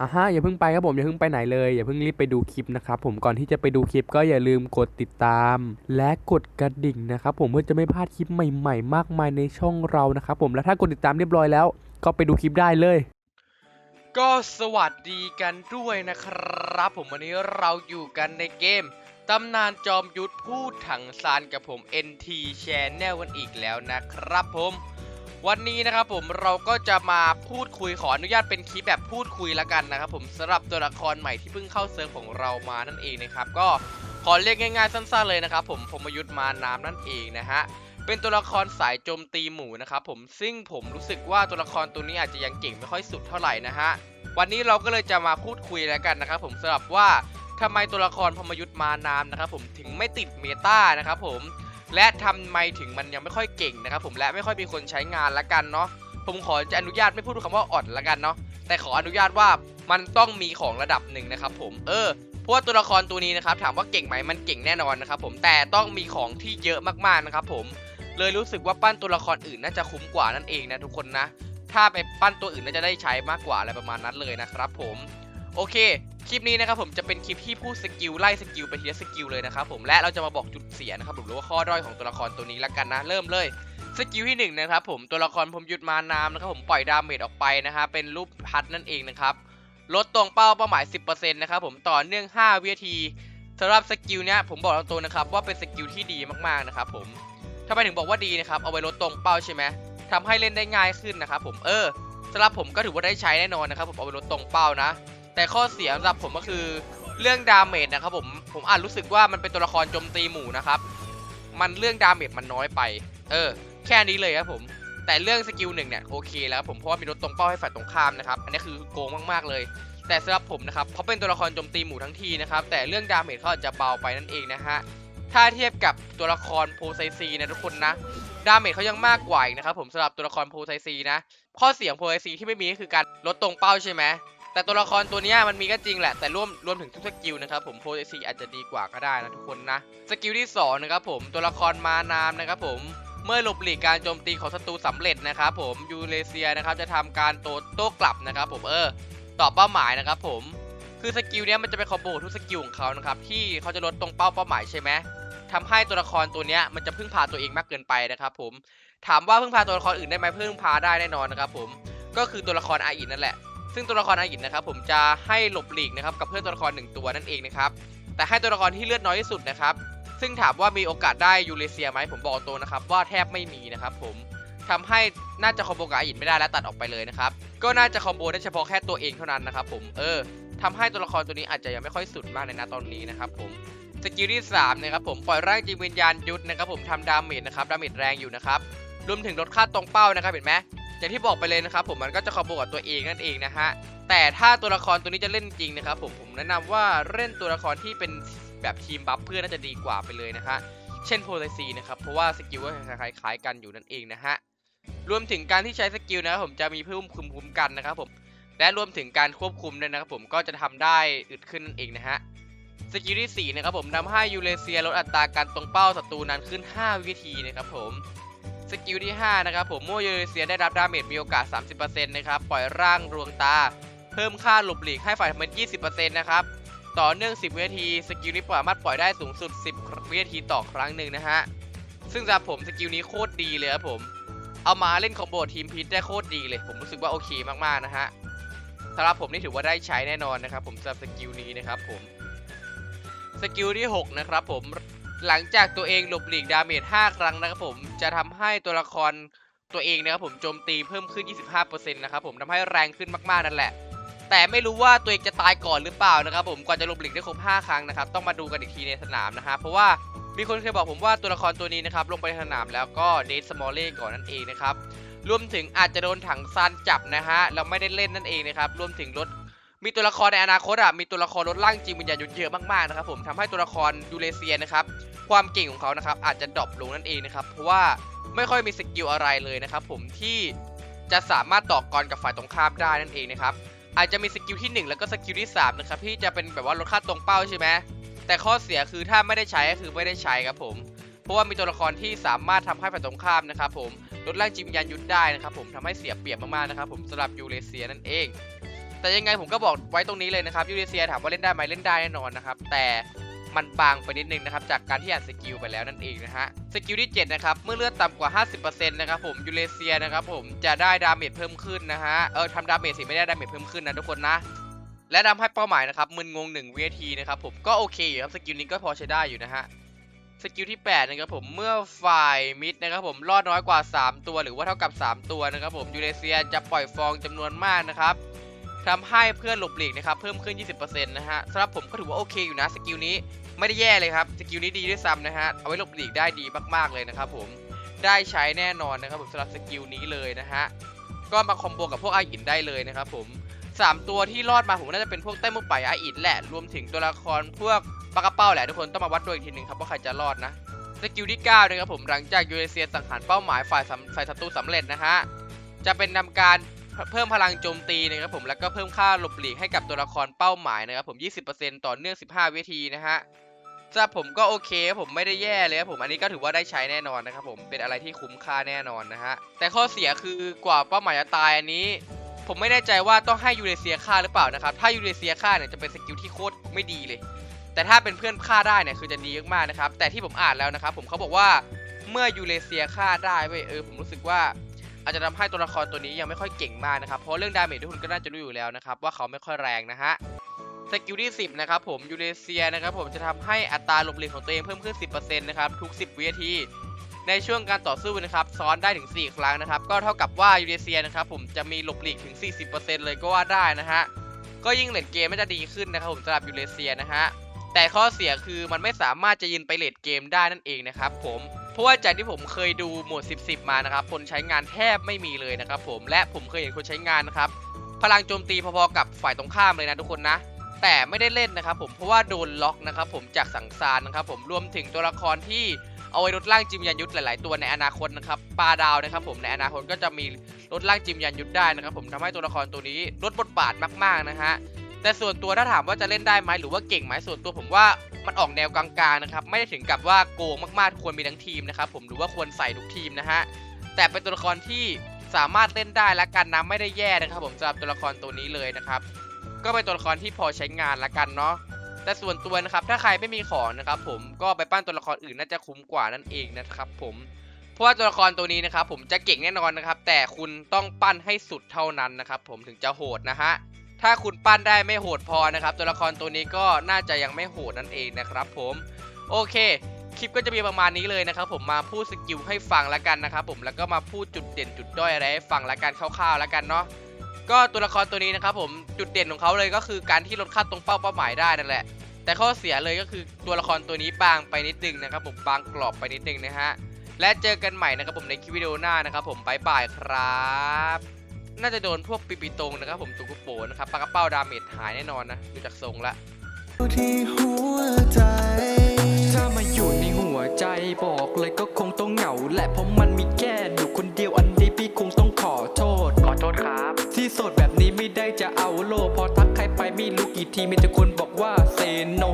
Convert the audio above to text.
อะฮะอย่าเพิ่งไปครับผมอย่าเพิ่งไปไหนเลยอย่าเพิ่งรีบไปดูคลิปนะครับผมก่อนที่จะไปดูคลิปก็อย่าลืมกดติดตาม และกดกระดิ่งนะครับผมเพื่อจะไม่พลาดคลิปใหม่ ๆ มากมายในช่องเรานะครับผมและถ้ากดติดตามเรียบร้อยแล้ว ก็ไปดูคลิปได้เลย ก็สวัสดีกันด้วยนะครับ ผมวันนี้เราอยู่กันในเกมตำนานจอมยุทธพูดถังซานกับผม NT Channel กันอีกแล้วนะครับผม วันนี้นะครับผมเราก็จะมาพูดคุยขออนุญาตเป็นคลิปแบบพูดคุยละกันนะครับผมสำหรับตัวละครใหม่ที่เพิ่งเข้าเซิร์ฟของเรามานั่นเองนะครับก็ขอเรียกง่ายๆสั้นๆเลยนะครับผมพรมยุทธ์มานามนั่นเองนะฮะเป็นตัวละครสายโจมตีหมูนะครับผมซึ่งผมรู้สึกว่าตัวละครตัวนี้อาจจะยังเก่งไม่ค่อยสุดเท่าไหร่นะฮะวันนี้เราก็เลยจะมาพูดคุยแล้วกันนะครับผมสำหรับว่าทำไมตัวละครพมยุทธ์มานามนะครับผมถึงไม่ติดเมตานะครับผม และทำไมถึงมันยังไม่ค่อยเก่งนะครับผมและไม่ค่อยมีคนใช้งานละกันเนาะผมขอจะอนุญาตไม่พูดคำว่าอ่อนละกันเนาะแต่ขออนุญาตว่ามันต้องมีของระดับหนึ่งนะครับผมเออเพราะว่าตัวละครตัวนี้นะครับถามว่าเก่งไหมมันเก่งแน่นอนนะครับผมแต่ต้องมีของที่เยอะมากๆนะครับผมเลยรู้สึกว่าปั้นตัวละครอื่นน่าจะคุ้มกว่านั่นเองนะทุกคนนะ ถ้าไปปั้นตัวอื่นน่าจะได้ใช้มากกว่าอะไรประมาณนั้นเลยนะครับผม โอเค คลิปนี้นะครับผมจะเป็นคลิปที่พูดสกิลไล่สกิลไปทีละสกิลเลยนะครับผมและเราจะมาบอกจุดเสียนะครับผมหรือว่าข้อด้อยของตัวละครตัวนี้ละกันนะเริ่มเลยสกิลที่หนึ่งนะครับผมตัวละครผมหยุดมานามนะครับผมปล่อยดาเมจออกไปนะฮะเป็นรูปพัดนั่นเองนะครับลดตรงเป้าเป้าหมาย 10%นะครับผมต่อเนื่อง 5 วินาทีสำหรับสกิลเนี้ยผมบอกตรงๆนะครับว่าเป็นสกิลที่ดีมากๆนะครับผมทำไมถึงบอกว่าดีนะครับเอาไว้ลดตรงเป้าใช่ไหมทำให้เล่นได้ง่ายขึ้นนะครับผมเออสำหรับผมก็ถือว่าได้ใช้แน่นอนนะครับผมเอาไว้ลดตรงเป้านะ แต่ข้อเสียสำหรับผมก็คือเรื่องดาเมจนะครับผมผมอาจรู้สึกว่ามันเป็นตัวละครโจมตีหมู่นะครับ มันเรื่องดาเมจมันน้อยไป เออ แค่นี้เลยครับผมแต่เรื่องสกิลหนึ่งเนี่ยโอเคแล้วผมเพราะว่ามีลดตรงเป้าให้ฝ่ายตรงข้ามนะครับอันนี้คือโกงมากๆเลย แต่สำหรับผมนะครับเขาะเป็นตัวละครโจมตีหมู่ทั้งทีนะครับแต่เรื่องดาเมจเขาอาจจะเบาไปนั่นเองนะฮะถ้าเทียบกับตัวละครโพไซซีนะทุกคนนะดาเมจเขายังมากกว่าอีกนะครับผมสำหรับตัวละครโพไซซีนะข้อเสียงโพไซซีที่ไม่มีก็คือการลดตรงเป้าใช่ไหม แต่ตัวละครตัวนี้มันมีก็จริงแหละ แต่รวมรวมถึงทุกสกิลนะครับผมโพสซีอาจจะดีกว่าก็ได้นะทุกคนนะ สกิลที่2นะครับผมตัวละครมานามนะครับผมเมื่อหลบหลีกการโจมตีของศัตรูสำเร็จนะครับผมยูเรเซียนะครับจะทำการโตโต้กลับนะครับผมเออตอบเป้าหมายนะครับผมคือสกิลเนี้ยมันจะเป็นคอมโบทุกสกิลของเขานะครับที่เขาจะลดตรงเป้าเป้าหมายใช่ไหมทำให้ตัวละครตัวเนี้ยมันจะพึ่งพาตัวเองมากเกินไปนะครับผมถามว่าพึ่งพาตัวละครอื่นได้ไหมพึ่งพาได้แน่นอนนะครับผมก็คือตัวละครอาอินนั่นแหละ ซึ่งตัวละครอายินนะครับผมจะให้หลบหลีกนะครับกับเพื่อนตัวละครหนึ่งตัวนั่นเองนะครับแต่ให้ตัวละครที่เลือดน้อยที่สุดนะครับซึ่งถามว่ามีโอกาสได้ยูเรเซียไหมผมบอกตรงนะครับว่าแทบไม่มีนะครับผมทำให้น่าจะคอมโบกับอายินไม่ได้และตัดออกไปเลยนะครับก็น่าจะคอมโบได้เฉพาะแค่ตัวเองเท่านั้นนะครับผมเออทำให้ตัวละครตัวนี้อาจจะยังไม่ค่อยสุดมากในนาตอนนี้นะครับผมสกิลที่3นะครับผมปล่อยร่างจิตวิญญาณยุทธนะครับผมทำดาเมจนะครับดาเมจแรงอยู่นะครับรวมถึงลดค่าตรงเป้านะครับเห็นไหม อย่างที่บอกไปเลยนะครับผมมันก็จะคอมโบกับตัวเองนั่นเองนะฮะแต่ถ้าตัวละครตัวนี้จะเล่นจริงนะครับผมผมแนะนำว่าเล่นตัวละครที่เป็นแบบทีมบัฟเพื่อนน่าจะดีกว่าไปเลยนะฮะเช่นโพลซีนะครับเพราะว่าสกิลก็คล้ายๆกันอยู่นั่นเองนะฮะรวมถึงการที่ใช้สกิลนะครับผมจะมีเพิ่มคุมคุ้มกันนะครับผมและรวมถึงการควบคุมด้วยนะครับผมก็จะทำได้อึดขึ้นนั่นเองนะฮะสกิลที่4นะครับผมทำให้ยูเรเซียลดอัตราการตรงเป้าศัตรูนั้นขึ้น 5 วิธีนะครับผม สกิลที่ 5 นะครับผมโมยูเรเซียได้รับดาเมจมีโอกาส 30%นะครับปล่อยร่างรวงตา เพิ่มค่าหลบหลีกให้ฝ่ายทำเมน20%นะครับต่อเนื่อง 10 วินาที สกิลนี้สามารถปล่อยได้สูงสุด 10 วินาทีต่อครั้งหนึ่งนะฮะซึ่งสำหรับผมสกิลนี้โคตรดีเลยครับผม เอามาเล่นคอมโบทีมพิษได้โคตรดีเลย ผมรู้สึกว่าโอเคมากๆนะฮะสำหรับผมนี่ถือว่าได้ใช้แน่นอนนะครับผมสำหรับสกิลนี้นะครับผมสกิลที่ 6 นะครับผม หลังจากตัวเองหลบหลีกดาเมจ 5 ครั้งนะครับผมจะทำให้ตัวละครตัวเองนะครับผมโจมตีเพิ่มขึ้น 25%นะครับผมทำให้แรงขึ้นมากๆนั่นแหละ แต่ไม่รู้ว่าตัวเองจะตายก่อนหรือเปล่านะครับผมกว่าจะหลบหลีกได้ครบ 5 ครั้งนะครับต้องมาดูกันอีกทีในสนามนะฮะเพราะว่ามีคนเคยบอกผมว่าตัวละครตัวนี้นะครับลงไปสนามแล้วก็เดทสมอลเล่ก่อนนั่นเองนะครับรวมถึงอาจจะโดนถังซานจับนะฮะเราไม่ได้เล่นนั่นเองนะครับรวมถึงลด มีตัวละครในอนาคตอะมีตัวละครลดร่างจริงวิญญาณยุทธเยอะมากๆนะครับผมทำให้ตัวละครยูเรเซียนะครับความเก่งของเขานะครับอาจจะดรอปลงนั่นเองนะครับเพราะว่าไม่ค่อยมีสกิลอะไรเลยนะครับผมที่จะสามารถต่อกรกับฝ่ายตรงข้ามได้นั่นเองนะครับอาจจะมีสกิลที่ 1 แล้วก็สกิลที่3นะครับที่จะเป็นแบบว่าลดค่าตรงเป้าใช่ไหมแต่ข้อเสียคือถ้าไม่ได้ใช้ก็คือไม่ได้ใช้ครับผม เพราะว่ามีตัวละครที่สามารถทำให้ฝ่ายตรงข้ามนะครับผมลดร่างจิตวิญญาณยุทธได้นะครับผมทำให้เสียเปรียบมากๆนะครับผมสำหรับยูเรเซียนั่นเอง แต่ยังไงผมก็บอกไว้ตรงนี้เลยนะครับยูเรเซียถามว่าเล่นได้ไหมเล่นได้แน่นอนนะครับ แต่มันบางไปนิดนึงนะครับ จากการที่อ่านสกิลไปแล้วนั่นเองนะฮะสกิลที่ 7 นะครับ เมื่อเลือดต่ำกว่า 50%นะครับผมยูเรเซียนะครับผมจะได้ดาเมจเพิ่มขึ้นนะฮะเออทำดาเมจสิไม่ได้ดาเมจเพิ่มขึ้นนะทุกคนนะและทำให้เป้าหมายนะครับมึนงง1วินาทีนะครับผมก็โอเคอยู่ครับสกิลนี้ก็พอใช้ได้อยู่นะฮะสกิลที่8นะครับผมเมื่อฝ่ายมิดนะครับผมรอดน้อยกว่า 3 ตัวหรือว่าเท่ากับ 3 ตัวนะครับผมยูเรเซียจะปล่อยฟองจำนวนมากนะครับ ทำให้เพื่อนหลบหลีกนะครับเพิ่มขึ้น 20%นะฮะสำหรับผมก็ถือว่าโอเคอยู่นะสกิลนี้ไม่ได้แย่เลยครับสกิลนี้ดีด้วยซ้ำนะฮะเอาไว้หลบหลีกได้ดีมากๆเลยนะครับผมได้ใช้แน่นอนนะครับผมสำหรับสกิลนี้เลยนะฮะก็มาคอมโบกับพวกไออินได้เลยนะครับผมสามตัวที่รอดมาผมน่าจะเป็นพวกแต้มมุกไปออินแหละรวมถึงตัวละครพวกปากระเป้าแหละทุกคนต้องมาวัดดวงอีกทีหนึ่งครับว่าใครจะรอดนะสกิลที่9นะครับผมหลังจากยูเรเซียสังหารเป้าหมายฝ่ายสายศัตรูสำเร็จนะฮะจะเป็นนำการ เพิ่มพลังโจมตีนะครับผมแล้วก็เพิ่มค่าหลบหลีกให้กับตัวละครเป้าหมายนะครับผม 20%ต่อเนื่อง 15 วิธีนะฮะสำหรับผมก็โอเคผมไม่ได้แย่เลยครับผมอันนี้ก็ถือว่าได้ใช้แน่นอนนะครับผมเป็นอะไรที่คุ้มค่าแน่นอนนะฮะแต่ข้อเสียคือกว่าเป้าหมายจะตายอันนี้ ผมไม่แน่ใจว่าต้องให้ยูเรเซียฆ่าหรือเปล่านะครับถ้ายูเรเซียฆ่าเนี่ยจะเป็นสกิลที่โคตรไม่ดีเลย แต่ถ้าเป็นเพื่อนฆ่าได้เนี่ยคือจะดีมากๆนะครับแต่ที่ผมอ่านแล้วนะครับผมเขาบอกว่าเมื่อยูเรเซียฆ่าได้เว้ยเออผมรู้สึกว่า อาจจะทำให้ตัวละครตัวนี้ยังไม่ค่อยเก่งมากนะครับเพราะเรื่องดาเมจทุกคนก็น่าจะรู้อยู่แล้วนะครับว่าเขาไม่ค่อยแรงนะฮะสกิลที่ 10 นะครับผมยูเรเซียนะครับผมจะทำให้อัตราหลบหลีกของตัวเองเพิ่มขึ้น 10%นะครับทุก 10 วินาทีในช่วงการต่อสู้นะครับซ้อนได้ถึง 4 ครั้งนะครับ ก็เท่ากับว่ายูเรเซียนะครับผมจะมีหลบหลีกถึง 40%เลยก็ว่าได้นะฮะก็ยิ่งเลดเกมไมันจะดีขึ้นนะครับผมสำหรับยูเรเซียนะฮะแต่ข้อเสียคือมันไม่สามารถจะยืนไปเลดเกมได้นั่นเองนะครับผมเราะว่าจากที่ผมเคยดูโหมด 10 10 มานะครับ คนใช้งานแทบไม่มีเลยนะครับผม และผมเคยเห็นคนใช้งานนะครับ พลังโจมตีพอๆกับฝ่ายตรงข้ามเลยนะทุกคนนะ แต่ไม่ได้เล่นนะครับผม เพราะว่าโดนล็อกนะครับผมจากสังสารนะครับผม รวมถึงตัวละครที่เอาไว้ลดร่างจิมยันยุทธหลาย ๆ ตัวในอนาคตนะครับ ปลาดาวนะครับผม ในอนาคตก็จะมีลดร่างจิมยันยุทธได้นะครับผมทำให้ตัวละครตัวนี้ลดบทบาทมาก ๆ นะฮะ แต่ส่วนตัวถ้าถามว่าจะเล่นได้ไหมหรือว่าเก่งไหมส่วนตัวผมว่า มันออกแนวกลางๆนะครับ ไม่ได้ถึงกับว่าโกงมากๆควรมีทั้งทีมนะครับผมหรือว่าควรใส่ทุกทีมนะฮะ แต่เป็นตัวละครที่สามารถเล่นได้และกันนะไม่ได้แย่นะครับ ผมสำหรับตัวละครตัวนี้เลยนะครับ ก็เป็นตัวละครที่พอใช้งานละกันเนาะแต่ส่วนตัวนะครับถ้าใครไม่มีของนะครับผมก็ไปปั้นตัวละครอื่นน่าจะคุ้มกว่านั่นเองนะครับผมเพราะว่าตัวละครตัวนี้นะครับผมจะเก่งแน่นอนนะครับ แต่คุณต้องปั้นให้สุดเท่านั้นนะครับผมถึงจะโหดนะฮะ ถ้าคุณปั้นได้ไม่โหดพอนะครับ ตัวละครตัวนี้ก็น่าจะยังไม่โหดนั่นเองนะครับผมโอเค คลิปก็จะมีประมาณนี้เลยนะครับผมมาพูดสกิลให้ฟังแล้วกันนะครับผมแล้วก็มาพูดจุดเด่นจุดด้อยอะไรให้ฟังแล้วกันคร่าวๆแล้วกันเนาะก็ตัวละครตัวนี้นะครับผมจุดเด่นของเขาเลยก็คือการที่ลดค่าตรงเป้าเป้าหมายได้นั่นแหละ แต่ข้อเสียเลยก็คือตัวละครตัวนี้บางไปนิดนึงนะครับผมบางกรอบไปนิดนึงนะฮะและเจอกันใหม่นะครับผมในคลิปวิดีโอหน้านะครับผมบายบายครับ น่าจะโดนพวกปิปิตรงนะครับผมตุกุโปนะครับปากกระเป้าดาเมจหายแน่นอนนะดูจากทรงละที่หัวใจถ้ามาอยู่ในหัวใจบอกเลยก็คงต้องเหงาแหละเพราะมันมีแค่อยู่คนเดียวอันนี้พี่คงต้องขอโทษ ขอโทษครับ ที่โสดแบบนี้ไม่ได้จะเอาโลกพอทักใครไปไม่รู้กี่ทีมีแต่คนบอกว่าเซโน